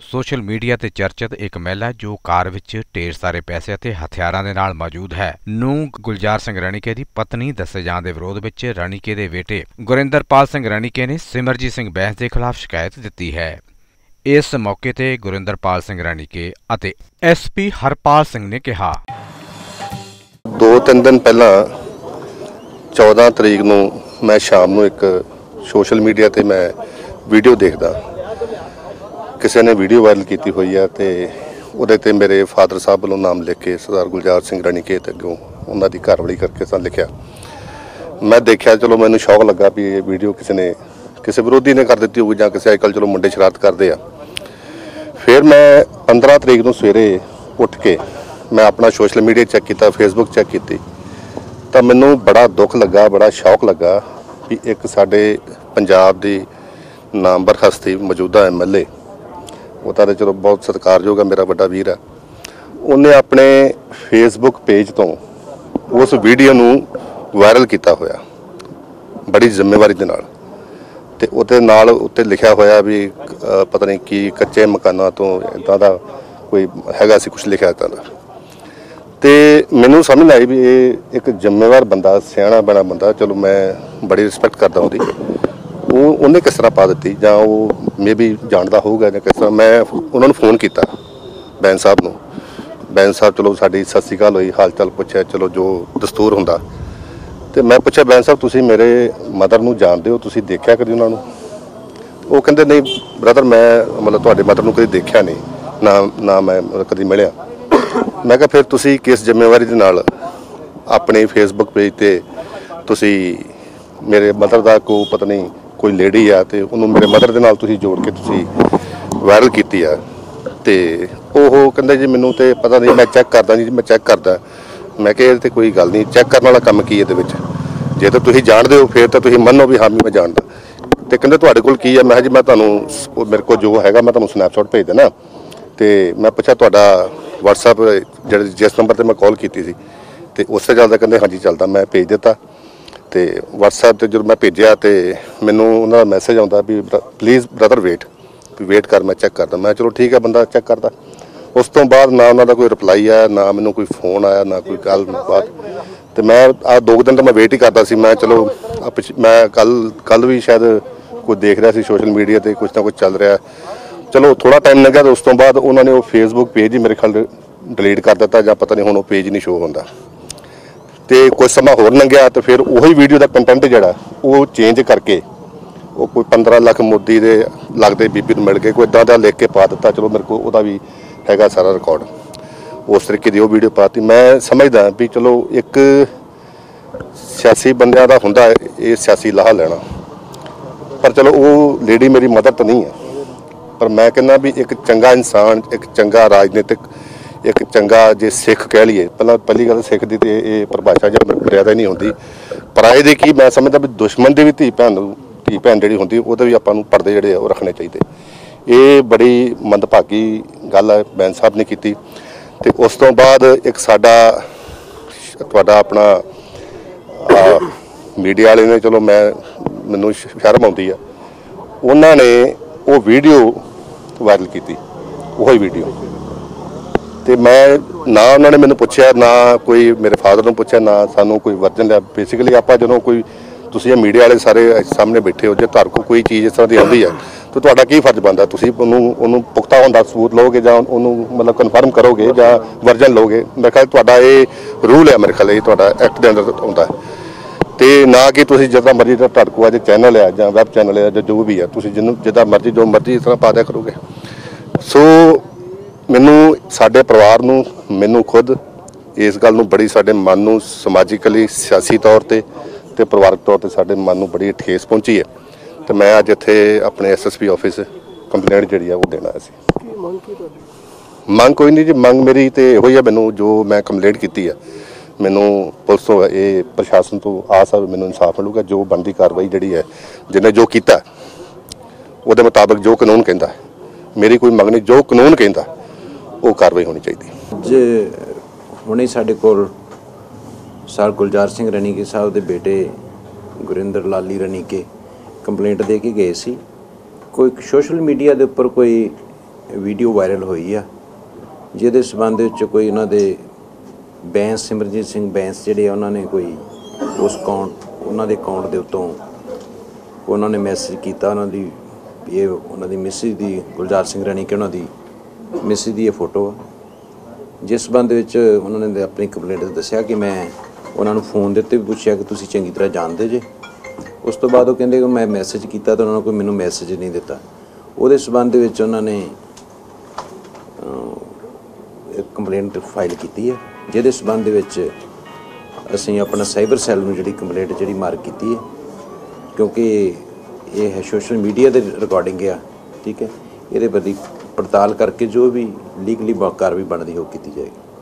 Social media ਤੇ ਚਰਚਿਤ ਇੱਕ ਮਹਿਲਾ ਜੋ ਕਾਰ ਵਿੱਚ ਢੇਰ ਸਾਰੇ ਪੈਸੇ ਅਤੇ ਹਥਿਆਰਾਂ ਦੇ ਨਾਲ ਮੌਜੂਦ ਹੈ। ਨੂੰ ਗੁਲਜ਼ਾਰ ਸਿੰਘ ਰਣੀਕੇ ਦੀ ਪਤਨੀ ਦੱਸੇ ਜਾਣ ਦੇ ਵਿਰੋਧ ਵਿੱਚ ਰਣੀਕੇ ਦੇ ਬੇਟੇ ਗੁਰਿੰਦਰਪਾਲ ਸਿੰਘ ਰਣੀਕੇ ਨੇ ਸਿਮਰਜੀਤ ਸਿੰਘ ਬੈਂਸ ਦੇ ਖਿਲਾਫ ਸ਼ਿਕਾਇਤ ਦਿੱਤੀ ਹੈ। ਇਸ ਮੌਕੇ ਤੇ ਗੁਰਿੰਦਰਪਾਲ ਸਿੰਘ ਰਣੀਕੇ ਅਤੇ ਐਸਪੀ ਹਰਪਾਲ ਸਿੰਘ ਨੇ ਕਿਹਾ ਦੋ ਤਿੰਨ ਦਿਨ ਪਹਿਲਾਂ 14 ਤਰੀਕ ਨੂੰ ਮੈਂ ਸ਼ਾਮ ਨੂੰ ਇੱਕ ਸੋਸ਼ਲ ਮੀਡੀਆ ਤੇ ਮੈਂ ਵੀਡੀਓ ਦੇਖਦਾ। ਕਿਸੇ ਨੇ ਵੀਡੀਓ ਵਾਇਰਲ ਕੀਤੀ ਹੋਈ ਹੈ ਤੇ ਉਹਦੇ ਤੇ ਮੇਰੇ ਫਾਦਰ ਸਾਹਿਬ ਵੱਲੋਂ ਨਾਮ ਲਿਖ ਕੇ ਸਰਦਾਰ ਗੁਲਜ਼ਾਰ ਸਿੰਘ ਰਣੀਕੇਤ ਅੱਗੋਂ ਉਹਨਾਂ ਦੀ ਘਰਵਾਲੀ ਕਰਕੇ ਸਾਂ ਲਿਖਿਆ। ਮੈਂ ਦੇਖਿਆ, ਚਲੋ ਮੈਨੂੰ ਸ਼ੌਕ ਲੱਗਾ ਵੀ ਇਹ ਵੀਡੀਓ ਕਿਸੇ ਨੇ, ਕਿਸੇ ਵਿਰੋਧੀ ਨੇ ਕਰ ਦਿੱਤੀ ਹੋਊਗੀ ਜਾਂ ਕਿਸੇ ਅੱਜਕੱਲ ਚਲੋ ਮੁੰਡੇ ਸ਼ਰਾਰਤ ਕਰਦੇ ਆ। ਫਿਰ ਮੈਂ 15 ਤਰੀਕ ਨੂੰ ਸਵੇਰੇ ਉੱਠ ਕੇ ਮੈਂ ਆਪਣਾ ਸੋਸ਼ਲ ਮੀਡੀਆ ਚੈੱਕ ਕੀਤਾ ਫੇਸਬੁੱਕ ਚੈੱਕ ਕੀਤੀ। ਤਾਂ ਮੈਨੂੰ ਬੜਾ ਦੁੱਖ ਲੱਗਾ, ਬੜਾ ਸ਼ੌਕ ਲੱਗਾ ਵੀ ਇੱਕ ਸਾਡੇ ਪੰਜਾਬ ਦੀ ਨਾਮਵਰ ਹਸਤੀ ਮੌਜੂਦਾ ਐਮਐਲਏ ਉਹ ਤਾਂ ਚਲੋ ਬਹੁਤ ਸਤਿਕਾਰਯੋਗ ਹੈ ਮੇਰਾ ਵੱਡਾ ਵੀਰ ਹੈ ਉਹਨੇ ਆਪਣੇ ਫੇਸਬੁੱਕ ਪੇਜ ਤੋਂ ਉਸ ਵੀਡੀਓ ਨੂੰ ਵਾਇਰਲ ਕੀਤਾ ਹੋਇਆ, ਬੜੀ ਜ਼ਿੰਮੇਵਾਰੀ ਦੇ ਨਾਲ। ਤੇ ਉਹਦੇ ਨਾਲ ਉੱਤੇ ਲਿਖਿਆ ਹੋਇਆ ਵੀ ਪਤਾ ਨਹੀਂ ਕੀ ਕੱਚੇ ਮਕਾਨਾਂ ਤੋਂ ਇਦਾਂ ਦਾ ਕੋਈ ਹੈਗਾ ਸੀ ਕੁਝ ਲਿਖਿਆ ਤਾਂ ਤੇ ਮੈਨੂੰ ਸਮਝ ਆਈ ਵੀ ਇਹ ਇੱਕ ਜ਼ਿੰਮੇਵਾਰ ਬੰਦਾ, ਸਿਆਣਾ ਬਣਾ ਬੰਦਾ, ਚਲੋ ਮੈਂ ਬੜੀ ਰਿਸਪੈਕਟ ਕਰਦਾ ਉਹਦੀ। ਉਹ ਉਹਨੇ ਕਿਸ ਤਰ੍ਹਾਂ ਪਾ ਦਿੱਤੀ ਜਾਂ ਉਹ ਮੇਬੀ ਜਾਣਦਾ ਹੋਊਗਾ ਜਾਂ ਕਿਸ ਤਰ੍ਹਾਂ? ਮੈਂ ਉਹਨਾਂ ਨੂੰ ਫੋਨ ਕੀਤਾ, ਬੈਂਸ ਸਾਹਿਬ ਨੂੰ। ਬੈਂਸ ਸਾਹਿਬ, ਚਲੋ ਸਾਡੀ ਸਤਿ ਸ਼੍ਰੀ ਅਕਾਲ ਹੋਈ ਹਾਲ ਚਾਲ ਪੁੱਛਿਆ, ਚਲੋ ਜੋ ਦਸਤੂਰ ਹੁੰਦਾ। ਤੇ ਮੈਂ ਪੁੱਛਿਆ, ਬੈਂਸ ਸਾਹਿਬ, ਤੁਸੀਂ ਮੇਰੇ ਮਦਰ ਨੂੰ ਜਾਣਦੇ ਹੋ? ਤੁਸੀਂ ਦੇਖਿਆ ਕਦੀ ਉਹਨਾਂ ਨੂੰ? ਉਹ ਕਹਿੰਦੇ, ਨਹੀਂ ਬ੍ਰਦਰ ਮੈਂ ਮਤਲਬ ਤੁਹਾਡੇ ਮਦਰ ਨੂੰ ਕਦੀ ਦੇਖਿਆ ਨਹੀਂ। ਨਾ ਨਾ ਮੈਂ ਮਤਲਬ ਕਦੀ ਮਿਲਿਆ। ਮੈਂ ਕਿਹਾ, ਫਿਰ ਤੁਸੀਂ ਕਿਸ ਜ਼ਿੰਮੇਵਾਰੀ ਦੇ ਨਾਲ ਆਪਣੇ ਫੇਸਬੁੱਕ ਪੇਜ ਤੇ ਤੁਸੀਂ ਮੇਰੇ ਮਦਰ ਦਾ ਕੋ ਪਤਨੀ ਕੋਈ ਲੇਡੀ ਆ ਤੇ ਉਹਨੂੰ ਮੇਰੇ ਮਦਰ ਦੇ ਨਾਲ ਤੁਸੀਂ ਜੋੜ ਕੇ ਤੁਸੀਂ ਵਾਇਰਲ ਕੀਤੀ ਆ। ਤੇ ਉਹ ਕਹਿੰਦੇ ਜੀ ਮੈਨੂੰ ਤੇ ਪਤਾ ਨਹੀਂ, ਮੈਂ ਚੈੱਕ ਕਰਦਾ ਜੀ, ਮੈਂ ਚੈੱਕ ਕਰਦਾ। ਮੈਂ ਕਿਹਾ ਇਹ ਤੇ ਕੋਈ ਗੱਲ ਨਹੀਂ ਚੈੱਕ ਕਰਨ ਵਾਲਾ ਕੰਮ ਕੀ ਇਹਦੇ ਵਿੱਚ? ਜੇ ਤਾਂ ਤੁਸੀਂ ਜਾਣਦੇ ਹੋ, ਫਿਰ ਤਾਂ ਤੁਸੀਂ ਮੰਨੋ ਵੀ ਹਾਂ, ਵੀ ਮੈਂ ਜਾਣਦਾ। ਤੇ ਕਹਿੰਦੇ ਤੁਹਾਡੇ ਕੋਲ ਕੀ ਆ? ਮੈਂ ਕਿਹਾ ਜੀ, ਮੈਂ ਤੁਹਾਨੂੰ ਮੇਰੇ ਕੋਲ ਜੋ ਹੈਗਾ, ਮੈਂ ਤੁਹਾਨੂੰ ਸਨੈਪਸ਼ਾਟ ਭੇਜ ਦੇਣਾ। ਤੇ ਮੈਂ ਪੁੱਛਿਆ ਤੁਹਾਡਾ WhatsApp, ਜਿਹੜੇ ਜਿਸ ਨੰਬਰ ਤੇ ਮੈਂ ਕਾਲ ਕੀਤੀ ਸੀ। ਤੇ ਉਸੇ ਚੱਲਦਾ ਕਹਿੰਦੇ, ਹਾਂਜੀ, ਚੱਲਦਾ, ਮੈਂ ਭੇਜ ਦਿੱਤਾ। ਤੇ WhatsApp ਤੇ ਜਦੋਂ ਮੈਂ ਭੇਜਿਆ ਤੇ ਮੈਨੂੰ ਉਹਨਾਂ ਦਾ ਮੈਸੇਜ ਆਉਂਦਾ ਵੀ ਪਲੀਜ਼ ਬ੍ਰਦਰ ਵੇਟ ਵੀ ਵੇਟ ਕਰ, ਮੈਂ ਚੈੱਕ ਕਰਦਾ। ਮੈਂ ਚਲੋ ਠੀਕ ਹੈ ਬੰਦਾ ਚੈੱਕ ਕਰਦਾ। ਉਸ ਤੋਂ ਬਾਅਦ ਨਾ ਉਹਨਾਂ ਦਾ ਕੋਈ ਰਿਪਲਾਈ ਆਇਆ, ਨਾ ਮੈਨੂੰ ਕੋਈ ਫੋਨ ਆਇਆ, ਨਾ ਕੋਈ ਗੱਲ ਬਾਤ। ਤੇ ਮੈਂ ਆ ਦੋ ਕੁ ਦਿਨ ਤੋਂ ਮੈਂ ਵੇਟ ਹੀ ਕਰਦਾ ਸੀ। ਮੈਂ ਚਲੋ, ਆਹ ਮੈਂ ਕੱਲ ਕੱਲ ਵੀ ਸ਼ਾਇਦ ਕੋਈ ਦੇਖ ਰਿਹਾ ਸੀ ਸੋਸ਼ਲ ਮੀਡੀਆ ਤੇ ਕੁਝ ਨਾ ਕੁਝ ਚੱਲ ਰਿਹਾ। ਚਲੋ ਥੋੜਾ ਟਾਈਮ ਲੱਗਿਆ ਤੇ ਉਸ ਤੋਂ ਬਾਅਦ ਉਹਨਾਂ ਨੇ ਉਹ ਫੇਸਬੁੱਕ ਪੇਜ ਹੀ ਮੇਰੇ ਖਿਆਲ ਡਿਲੀਟ ਕਰ ਦਿੱਤਾ ਜਾਂ ਪਤਾ ਨਹੀਂ ਹੁਣ ਉਹ ਪੇਜ ਨਹੀਂ ਸ਼ੋ ਹੁੰਦਾ। ਤੇ ਕੁਝ ਸਮਾਂ ਹੋਰ ਲੰਘਿਆ ਤੇ ਫਿਰ ਉਹੀ ਵੀਡੀਓ ਦਾ ਕੰਟੈਂਟ ਜਿਹੜਾ, ਉਹ ਚੇਂਜ ਕਰਕੇ ਉਹ ਕੋਈ 15 ਲੱਖ ਮੋਦੀ ਦੇ ਲੱਗਦੇ ਬੀਬੀ ਨੂੰ ਮਿਲ ਕੇ ਕੋਈ ਇਦਾਂ ਦਾ ਲਿਖ ਕੇ ਪਾ ਦਿੱਤਾ, ਚਲੋ ਮੇਰੇ ਕੋਲ ਉਹਦਾ ਵੀ ਹੈਗਾ ਸਾਰਾ ਰਿਕਾਰਡ ਉਸ ਤਰੀਕੇ ਦੀ ਉਹ ਵੀਡੀਓ ਪਾਤੀ ਮੈਂ ਸਮਝਦਾ ਵੀ ਚਲੋ ਇੱਕ ਸਿਆਸੀ ਬੰਦਿਆਂ ਦਾ ਹੁੰਦਾ ਇਹ ਸਿਆਸੀ ਲਾਹਾ ਲੈਣਾ। ਪਰ ਚਲੋ ਉਹ ਲੇਡੀ ਮੇਰੀ ਮਦਦ ਤਾਂ ਨਹੀਂ ਹੈ। ਪਰ ਮੈਂ ਕਹਿੰਦਾ ਵੀ ਇੱਕ ਚੰਗਾ ਇਨਸਾਨ, ਇੱਕ ਚੰਗਾ ਰਾਜਨੀਤਿਕ ਇੱਕ ਚੰਗਾ ਜੇ ਸਿੱਖ ਕਹਿ ਲਈਏ, ਪਹਿਲਾਂ ਪਹਿਲੀ ਗੱਲ ਸਿੱਖ ਦੀ ਤੇ ਇਹ ਪਰਿਭਾਸ਼ਾ ਜਾਂ ਮਰਿਆਦਾ ਹੀ ਨਹੀਂ ਹੁੰਦੀ। ਪਰਾਏ ਦੇ ਕੀ ਮੈਂ ਸਮਝਦਾ ਵੀ ਦੁਸ਼ਮਣ ਦੀ ਵੀ ਧੀ ਭੈਣ ਨੂੰ ਧੀ ਭੈਣ ਜਿਹੜੀ ਹੁੰਦੀ ਉਹਦੇ ਵੀ ਆਪਾਂ ਨੂੰ ਪਰਦੇ ਜਿਹੜੇ ਆ ਉਹ ਰੱਖਣੇ ਚਾਹੀਦੇ। ਇਹ ਬੜੀ ਮੰਦਭਾਗੀ ਗੱਲ ਹੈ ਬੈਨ ਸਾਹਿਬ ਨੇ ਕੀਤੀ। ਤੇ ਉਸ ਤੋਂ ਬਾਅਦ ਇੱਕ ਸਾਡਾ, ਤੁਹਾਡਾ ਆਪਣਾ ਮੀਡੀਆ ਵਾਲੇ ਨੇ, ਚਲੋ ਮੈਂ, ਮੈਨੂੰ ਸ਼ਰਮ ਆਉਂਦੀ ਆ। ਉਹਨਾਂ ਨੇ ਉਹ ਵੀਡੀਓ ਵਾਇਰਲ ਕੀਤੀ, ਉਹੀ ਵੀਡੀਓ। ਤੇ ਮੈਂ ਨਾ ਉਹਨਾਂ ਨੇ ਮੈਨੂੰ ਪੁੱਛਿਆ, ਨਾ ਕੋਈ ਮੇਰੇ ਫਾਦਰ ਨੂੰ ਪੁੱਛਿਆ, ਨਾ ਸਾਨੂੰ ਕੋਈ ਵਰਜਨ ਲਿਆ। ਬੇਸਿਕਲੀ ਆਪਾਂ ਜਦੋਂ ਕੋਈ, ਤੁਸੀਂ ਇਹ ਮੀਡੀਆ ਵਾਲੇ ਸਾਰੇ ਸਾਹਮਣੇ ਬੈਠੇ ਹੋ, ਜੇ ਤੁਹਾਡੇ ਕੋਲ ਕੋਈ ਚੀਜ਼ ਇਸ ਤਰ੍ਹਾਂ ਦੀ ਆਉਂਦੀ ਹੈ, ਤਾਂ ਤੁਹਾਡਾ ਕੀ ਫਰਜ਼ ਬਣਦਾ? ਤੁਸੀਂ ਉਹਨੂੰ ਉਹਨੂੰ ਪੁਖਤਾ ਹੁੰਦਾ ਸਬੂਤ ਲਓਗੇ ਜਾਂ ਉਹਨੂੰ ਮਤਲਬ ਕਨਫਰਮ ਕਰੋਗੇ ਜਾਂ ਵਰਜਨ ਲਓਗੇ? ਮੇਰੇ ਖਿਆਲ ਤੁਹਾਡਾ ਇਹ ਰੂਲ ਹੈ ਮੇਰੇ ਖਿਆਲ ਇਹ ਤੁਹਾਡਾ ਐਕਟ ਦੇ ਅੰਦਰ ਆਉਂਦਾ ਹੈ। ਤੇ ਨਾ ਕਿ ਤੁਸੀਂ ਜਿੱਦਾਂ ਮਰਜ਼ੀ ਦਾ ਤੁਹਾਡੇ ਕੋਲ ਅੱਜ ਚੈਨਲ ਹੈ ਜਾਂ ਵੈਬ ਚੈਨਲ ਹੈ ਜਾਂ ਜੋ ਵੀ ਹੈ, ਤੁਸੀਂ ਜਿਹਨੂੰ, ਜਿੱਦਾਂ ਮਰਜ਼ੀ, ਜੋ ਮਰਜ਼ੀ ਇਸ ਤਰ੍ਹਾਂ ਪਾ ਕਰੋਗੇ। ਸੋ ਮੈਨੂੰ ਸਾਡੇ ਪਰਿਵਾਰ ਨੂੰ ਮੈਨੂੰ ਖੁਦ ਇਸ ਗੱਲ ਨੂੰ ਬੜੀ ਸਾਡੇ ਮਨ ਨੂੰ ਸਮਾਜਿਕਲੀ ਸਿਆਸੀ ਤੌਰ ਤੇ ਤੇ ਪਰਿਵਾਰਕ ਤੌਰ ਤੇ ਸਾਡੇ ਮਨ ਨੂੰ ਬੜੀ ਠੇਸ ਪਹੁੰਚੀ ਹੈ ਤੇ ਮੈਂ ਅੱਜ ਇੱਥੇ ਆਪਣੇ ਐਸਐਸਪੀ ਆਫਿਸ ਕੰਪਲੇਂਟ ਜਿਹੜੀ ਆ ਉਹ ਦੇਣਾ ਸੀ ਮੰਗ ਕੋਈ ਨਹੀਂ ਜੀ ਮੰਗ ਮੇਰੀ ਤੇ ਇਹੋ ਹੀ ਆ ਮੈਨੂੰ ਜੋ ਮੈਂ ਕੰਪਲੇਂਟ ਕੀਤੀ ਆ ਮੈਨੂੰ ਪੁਲਿਸ ਤੋਂ ਇਹ ਪ੍ਰਸ਼ਾਸਨ ਤੋਂ ਆਸ ਆ ਮੈਨੂੰ ਇਨਸਾਫ ਮਿਲੂਗਾ ਜੋ ਬਣਦੀ ਕਾਰਵਾਈ ਜਿਹੜੀ ਹੈ ਜਿਹਨੇ ਜੋ ਕੀਤਾ ਉਹਦੇ ਮੁਤਾਬਕ ਜੋ ਕਾਨੂੰਨ ਕਹਿੰਦਾ। ਮੇਰੀ ਕੋਈ ਮੰਗ ਨਹੀਂ ਜੋ ਕਾਨੂੰਨ ਕਹਿੰਦਾ ਉਹ ਕਾਰਵਾਈ ਹੋਣੀ ਚਾਹੀਦੀ। ਜੇ ਹੁਣੇ ਸਾਡੇ ਕੋਲ ਸਰ ਗੁਲਜ਼ਾਰ ਸਿੰਘ ਰਣੀਕੇ ਸਾਹਿਬ ਦੇ ਬੇਟੇ ਗੁਰਿੰਦਰ ਲਾਲੀ ਰਣੀਕੇ ਕੰਪਲੇਂਟ ਦੇ ਕੇ ਗਏ ਸੀ। ਕੋਈ ਸੋਸ਼ਲ ਮੀਡੀਆ ਦੇ ਉੱਪਰ ਕੋਈ ਵੀਡੀਓ ਵਾਇਰਲ ਹੋਈ ਆ, ਜਿਹਦੇ ਸਬੰਧ ਵਿੱਚ ਕੋਈ ਉਹਨਾਂ ਦੇ ਬੈਂਸ, ਸਿਮਰਜੀਤ ਸਿੰਘ ਬੈਂਸ ਜਿਹੜੇ ਆ, ਉਹਨਾਂ ਨੇ ਕੋਈ ਉਸ ਅਕਾਊਂਟ ਉਹਨਾਂ ਦੇ ਅਕਾਊਂਟ ਦੇ ਉੱਤੋਂ ਉਹਨਾਂ ਨੇ ਮੈਸੇਜ ਕੀਤਾ ਉਹਨਾਂ ਦੀ ਇਹ ਉਹਨਾਂ ਦੀ ਮਿਸਿਸ ਦੀ ਗੁਲਜ਼ਾਰ ਸਿੰਘ ਰਾਣੀ ਕਿ ਉਹਨਾਂ ਦੀ ਮਿਸ ਦੀ ਇਹ ਫੋਟੋ ਆ। ਜਿਸ ਸੰਬੰਧ ਵਿੱਚ ਉਹਨਾਂ ਨੇ ਆਪਣੀ ਕੰਪਲੇਂਟ ਦੱਸਿਆ ਕਿ ਮੈਂ ਉਹਨਾਂ ਨੂੰ ਫੋਨ ਦੇ ਉੱਤੇ ਵੀ ਪੁੱਛਿਆ ਕਿ ਤੁਸੀਂ ਚੰਗੀ ਤਰ੍ਹਾਂ ਜਾਣਦੇ ਜੇ। ਉਸ ਤੋਂ ਬਾਅਦ ਉਹ ਕਹਿੰਦੇ ਕਿ ਮੈਂ ਮੈਸੇਜ ਕੀਤਾ ਤਾਂ ਉਹਨਾਂ ਨੇ ਕੋਈ ਮੈਨੂੰ ਮੈਸੇਜ ਨਹੀਂ ਦਿੱਤਾ। ਉਹਦੇ ਸੰਬੰਧ ਦੇ ਵਿੱਚ ਉਹਨਾਂ ਨੇ ਇੱਕ ਕੰਪਲੇਂਟ ਫਾਈਲ ਕੀਤੀ ਹੈ ਜਿਹਦੇ ਸੰਬੰਧ ਦੇ ਵਿੱਚ ਅਸੀਂ ਆਪਣਾ ਸਾਈਬਰ ਸੈੱਲ ਨੂੰ ਜਿਹੜੀ ਕੰਪਲੇਂਟ ਜਿਹੜੀ ਮਾਰਕ ਕੀਤੀ ਹੈ ਕਿਉਂਕਿ ਇਹ ਹੈ ਸੋਸ਼ਲ ਮੀਡੀਆ ਦੇ ਰਿਕਾਰਡਿੰਗ ਆ, ਠੀਕ ਹੈ। ਇਹਦੇ ਪ੍ਰਤੀ ਪੜਤਾਲ ਕਰਕੇ ਜੋ ਵੀ ਲੀਗਲੀ ਕਾਰਵਾਈ ਬਣਦੀ ਹੋ ਕੀਤੀ ਜਾਏਗੀ।